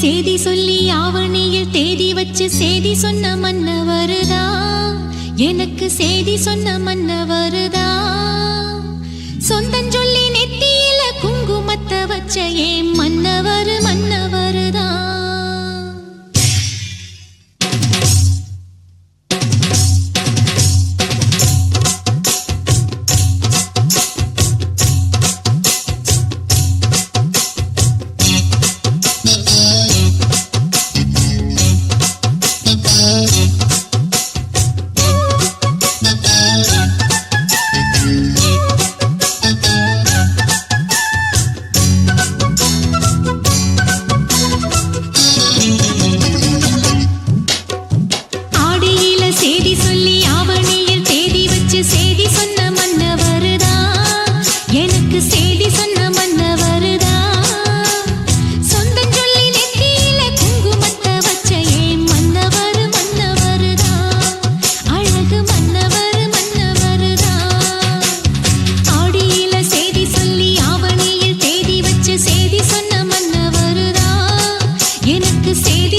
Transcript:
செய்தி சொல்லி ஆவணியில் தேதி வச்சு செய்தி சொன்ன மன்னவருதா? எனக்கு செய்தி சொன்ன மன்னவருதா? சொந்தம் சொல்லி நெத்தியில குங்குமத்தை வச்ச ஏம் the seed